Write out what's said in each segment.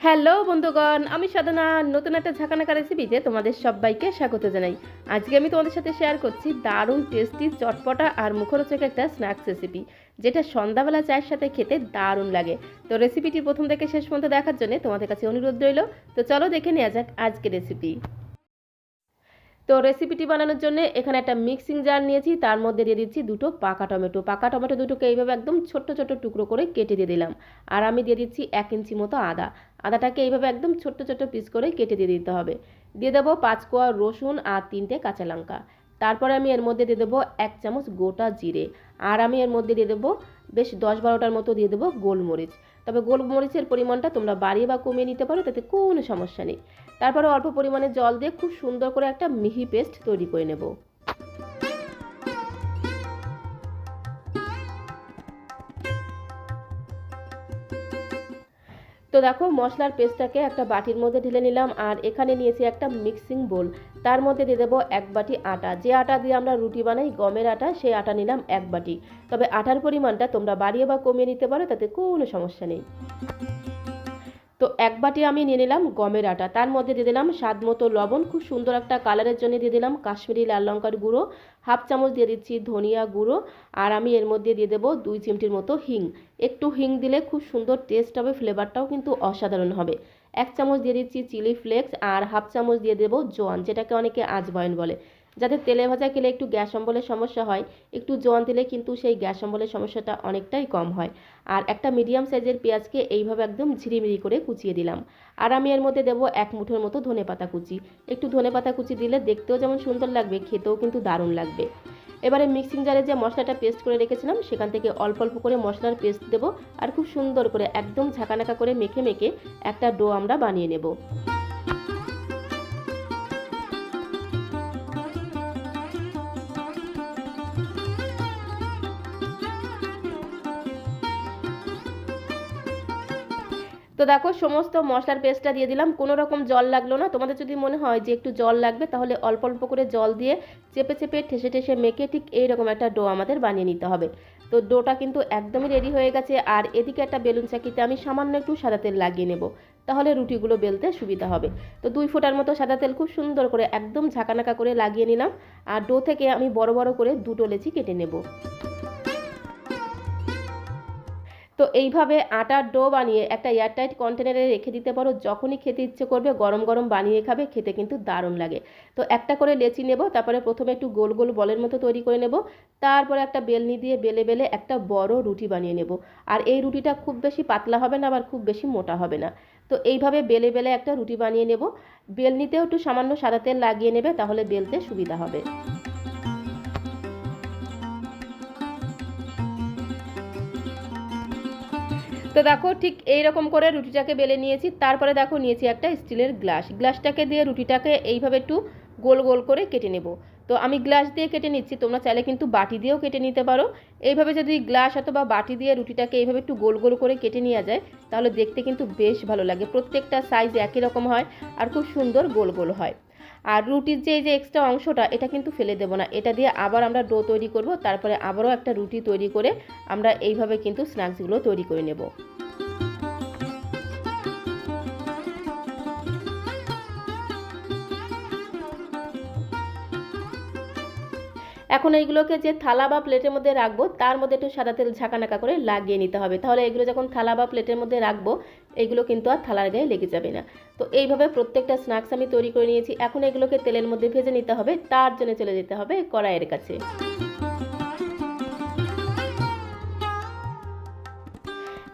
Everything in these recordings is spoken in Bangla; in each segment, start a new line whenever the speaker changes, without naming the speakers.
হ্যালো বন্ধুগণ, আমি সাধনা, নতুন একটা ঝাঁকানাকা রেসিপিতে তোমাদের সবাইকে স্বাগত জানাই। আজকে আমি তোমাদের সাথে শেয়ার করছি দারুণ টেস্টি চটপটা আর মুখরোচক একটা স্ন্যাক্স রেসিপি যেটা সন্ধ্যাবেলা চায়ের সাথে খেতে দারুণ লাগে। তো রেসিপিটি প্রথম থেকে শেষ পর্যন্ত দেখার জন্য তোমাদের কাছে অনুরোধ রইল। তো চলো দেখে নেওয়া যাক আজকে রেসিপি তো রেসিপিটি বানানোর জন্য এখানে একটা মিক্সিং জার নিয়েছি, তার মধ্যে দিয়ে দিচ্ছি দুটো পাকা টমেটো। পাকা টমেটো দুটোকে এইভাবে একদম ছোট্ট ছোট্ট টুকরো করে কেটে দিয়ে দিলাম। আর আমি দিয়ে দিচ্ছি এক ইঞ্চি মতো আদা। আদাটাকে এইভাবে একদম ছোট্ট ছোট্ট পিস করে কেটে দিয়ে দিতে হবে। দিয়ে দেবো পাঁচ কোয়া রসুন আর তিনটে কাঁচা লঙ্কা। তারপরে আমি এর মধ্যে দিয়ে দেবো এক চামচ গোটা জিরে। আর আমি এর মধ্যে দিয়ে দেবো বেশ দশ বারোটার মতো দিয়ে দেবো গোলমরিচ। তবে গোলমরিচের পরিমাণটা তোমরা বাড়িয়ে বা কমিয়ে নিতে পারো, তাতে কোনো সমস্যা নেই। তারপরে অল্প পরিমাণে জল দিয়ে খুব সুন্দর করে একটা মিহি পেস্ট তৈরি করে নেব। তো দেখো, মশলার পেস্টটাকে একটা বাটির মধ্যে ঢেলে নিলাম আর এখানে নিয়েছি একটা মিক্সিং বোল। তার মধ্যে দিয়ে দেবো এক বাটি আটা। যে আটা দিয়ে আমরা রুটি বানাই, গমের আটা, সেই আটা নিলাম এক বাটি। তবে আটার পরিমাণটা তোমরা বাড়িয়ে বা কমিয়ে নিতে পারো, তাতে কোনো সমস্যা নেই। তো এক বাটি আমি নিয়ে নিলাম গমের আটা। তার মধ্যে দিয়ে দিলাম স্বাদ মতো লবণ, খুব সুন্দর একটা কালারের জন্য দিয়ে দিলাম কাশ্মীরি লাল লঙ্কার গুঁড়ো, হাফ চামচ দিয়ে দিচ্ছি ধনিয়া গুঁড়ো, আর আমি এর মধ্যে দিয়ে দেবো দুই চিমটির মতো হিং। একটু হিং দিলে খুব সুন্দর টেস্ট হবে ফ্লেভারটাও কিন্তু অসাধারণ হবে। এক চামচ দিয়ে দিচ্ছি চিলি ফ্লেক্স আর হাফ চামচ দিয়ে দেবো জোয়ান, যেটাকে অনেকে আজবয়ন বলে। যাদের তেলে ভাজা খেলে একটু গ্যাস অম্বলের সমস্যা হয়, একটু জোয়ান দিলে কিন্তু সেই গ্যাস অম্বলের সমস্যাটা অনেকটাই কম হয়। আর একটা মিডিয়াম সাইজের পেঁয়াজকে এইভাবে একদম ঝিরিমিরি করে কুচিয়ে দিলাম। আর আমি এর মধ্যে দেবো এক মুঠোর মতো ধনে পাতা কুচি। একটু ধনে পাতা কুচি দিলে দেখতেও যেমন সুন্দর লাগবে, খেতেও কিন্তু দারুণ লাগবে। এবারে মিক্সিং জারে যে মশলাটা পেস্ট করে রেখেছিলাম, সেখান থেকে অল্প অল্প করে মশলার পেস্ট দেবো আর খুব সুন্দর করে একদম ঝাঁকানাকা করে মেখে মেখে একটা ডো আমরা বানিয়ে নেব। তো দেখো, সমস্ত মশলার পেস্টটা দিয়ে দিলাম। কোনো রকম জল লাগল না। তোমাদের যদি মনে হয় যে একটু জল লাগবে, তাহলে অল্প অল্প করে জল দিয়ে চেপে চেপে, ঠেসে ঠেসে মেখে ঠিক এইরকম একটা ডো আমাদের বানিয়ে নিতে হবে। তো ডোটা কিন্তু একদমই রেডি হয়ে গেছে। আর এদিকে একটা বেলুন চাকিতে আমি সামান্য একটু সাদা তেল লাগিয়ে নেব। তাহলে রুটিগুলো বেলতে সুবিধা হবে। তো দুই ফোঁটার মতো সাদা তেল খুব সুন্দর করে একদম ঝাঁকানাকা করে লাগিয়ে নিলাম। আর ডো থেকে আমি বড় বড় করে দুটো লেচি কেটে নেব। তো এইভাবে আটার ডো বানিয়ে একটা এয়ারটাইট কন্টেনারে রেখে দিতে পারো। যখনই খেতে ইচ্ছে করবে গরম গরম বানিয়ে খাবে, খেতে কিন্তু দারুণ লাগে। তো একটা করে লেচি নেব, তারপরে প্রথমে একটু গোল গোল বলের মতো তৈরি করে নেব। তারপরে একটা বেলনি দিয়ে বেলে বেলে একটা বড় রুটি বানিয়ে নেব। আর এই রুটিটা খুব বেশি পাতলা হবে না, আবার খুব বেশি মোটা হবে না। তো এইভাবে বেলে বেলে একটা রুটি বানিয়ে নেব। বেলনিতেও একটু সামান্য সাদা তেল লাগিয়ে নেবে, তাহলে বেলতে সুবিধা হবে। তো দেখো ঠিক এই রকম করে রুটিটাকে বেলে নিয়েছি, তারপরে দেখো নিয়েছি একটা স্টিলের গ্লাস। গ্লাসটাকে দিয়ে রুটিটাকে এইভাবে একটু গোল গোল করে কেটে নেব। তো আমি গ্লাস দিয়ে কেটে নিচ্ছি, তোমরা চাইলে কিন্তু বাটি দিয়েও কেটে নিতে পারো। এইভাবে যদি গ্লাস অথবা বাটি দিয়ে রুটিটাকে এইভাবে একটু গোল গোল করে কেটে নেওয়া যায়, তাহলে দেখতে কিন্তু বেশ ভালো লাগে। প্রত্যেকটা সাইজ একই রকম হয় আর খুব সুন্দর গোল গোল হয়। আর রুটির যে যে এক্সট্রা অংশটা, এটা কিন্তু ফেলে দেবো না। এটা দিয়ে আবার আমরা ডো তৈরি করব, তারপরে আবারও একটা রুটি তৈরি করে আমরা এইভাবে কিন্তু স্ন্যাক্সগুলো তৈরি করে নেব। এখন এইগুলোকে যে থালা বা প্লেটের মধ্যে রাখব, তার মধ্যে একটু সাদা তেল ঝাঁকানাকা করে লাগিয়ে নিতে হবে। তাহলে এগুলো যখন থালা বা প্লেটের মধ্যে রাখব, এগুলো কিন্তু আর থালার গায়ে লেগে যাবে না। তো এইভাবে প্রত্যেকটা স্ন্যাক্স আমি তৈরি করে নিয়েছি। এখন এগুলোকে তেলের মধ্যে ভেজে নিতে হবে। তার জন্য চলে যেতে হবে কড়াইয়ের কাছে।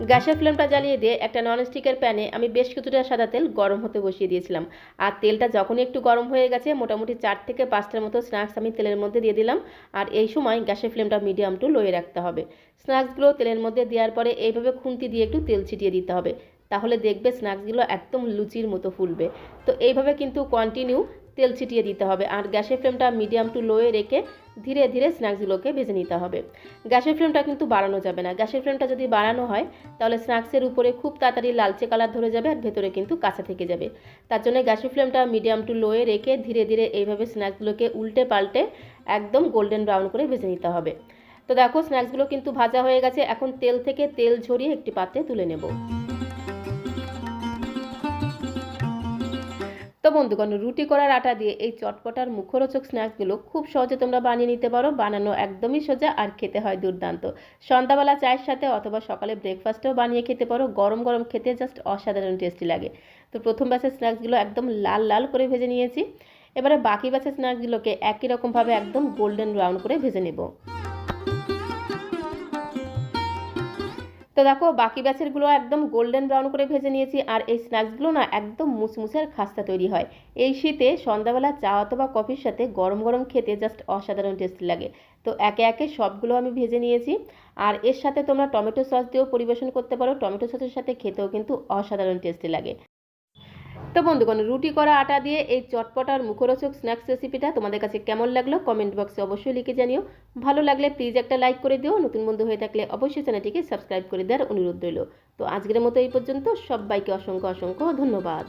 গ্যাসের ফ্লেমটা জ্বালিয়ে দিয়ে একটা ননস্টিকের প্যানে আমি বেশ কিছুটা সাদা তেল গরম হতে বসিয়ে দিয়েছিলাম। আর তেলটা যখনই একটু গরম হয়ে গেছে, মোটামুটি চার থেকে পাঁচটার মতো স্ন্যাক্স আমি তেলের মধ্যে দিয়ে দিলাম। আর এই সময় গ্যাসের ফ্লেমটা মিডিয়াম টু লোয়ে রাখতে হবে। স্ন্যাক্সগুলো তেলের মধ্যে দেওয়ার পরে এইভাবে খুন্তি দিয়ে একটু তেল ছিটিয়ে দিতে হবে। তাহলে দেখবে স্ন্যাক্সগুলো একদম লুচির মতো ফুলবে। তো এইভাবে কিন্তু কন্টিনিউ তেল ছিটিয়ে দিতে হবে আর গ্যাসের ফ্লেমটা মিডিয়াম টু লোয়ে রেখে ধীরে ধীরে স্ন্যাক্সগুলোকে ভেজে নিতে হবে। গ্যাসের ফ্লেমটা কিন্তু বাড়ানো যাবে না। গ্যাসের ফ্লেমটা যদি বাড়ানো হয়, তাহলে স্ন্যাক্সের উপরে খুব তাড়াতাড়ি লালচে কালার ধরে যাবে আর ভেতরে কিন্তু কাঁচা থেকে যাবে। তার জন্য গ্যাসের ফ্লেমটা মিডিয়াম টু লোয়ে রেখে ধীরে ধীরে এইভাবে স্ন্যাক্সগুলোকে উল্টে পাল্টে একদম গোল্ডেন ব্রাউন করে ভেজে নিতে হবে। তো দেখো স্ন্যাক্সগুলো কিন্তু ভাজা হয়ে গেছে। এখন তেল থেকে তেল ঝরিয়ে একটি পাত্রে তুলে নেব। বন্ধুগণ, রুটি করার আটা দিয়ে এই চটপটার মুখরোচক স্ন্যাক্সগুলো খুব সহজে তোমরা বানিয়ে নিতে পারো। বানানো একদমই সোজা আর খেতে হয় দুর্দান্ত। সন্ধ্যাবেলা চায়ের সাথে অথবা সকালে ব্রেকফাস্টেও বানিয়ে খেতে পারো। গরম গরম খেতে জাস্ট অসাধারণ টেস্টি লাগে। তো প্রথম ব্যাচের স্ন্যাক্সগুলো একদম লাল লাল করে ভেজে নিয়েছি। এবারে বাকি ব্যাচের স্ন্যাক্সগুলোকে একই রকমভাবে একদম গোল্ডেন ব্রাউন করে ভেজে নেব। তো দেখো, বাকি ব্যাচেরগুলো একদম গোল্ডেন ব্রাউন করে ভেজে নিয়েছি, আর এই স্ন্যাক্সগুলো না একদম মুসমুসের খাস্তা তৈরি হয়। এই শীতে সন্ধ্যাবেলা চা অথবা কফির সাথে গরম গরম খেতে জাস্ট অসাধারণ টেস্ট লাগে। তো একে একে সবগুলো আমি ভেজে নিয়েছি, আর এর সাথে তোমরা টমেটো সস দিয়েও পরিবেশন করতে পারো। টমেটো সসের সাথে খেতেও কিন্তু অসাধারণ টেস্টি লাগে। তো বন্ধুগণ, রুটি করা আটা দিয়ে এই চটপটার মুখরোচক স্ন্যাক্স রেসিপিটা তোমাদের কাছে কেমন লাগল কমেন্ট বক্সে অবশ্যই লিখে জানিও। ভালো লাগলে প্লিজ একটা লাইক করে দিও, নতুন বন্ধু হয়ে থাকলে অবশ্যই চ্যানেলটিকে সাবস্ক্রাইব করে দেওয়ার অনুরোধ রইল। তো আজকের মতো এই পর্যন্ত, সবাইকে অসংখ্য অসংখ্য ধন্যবাদ।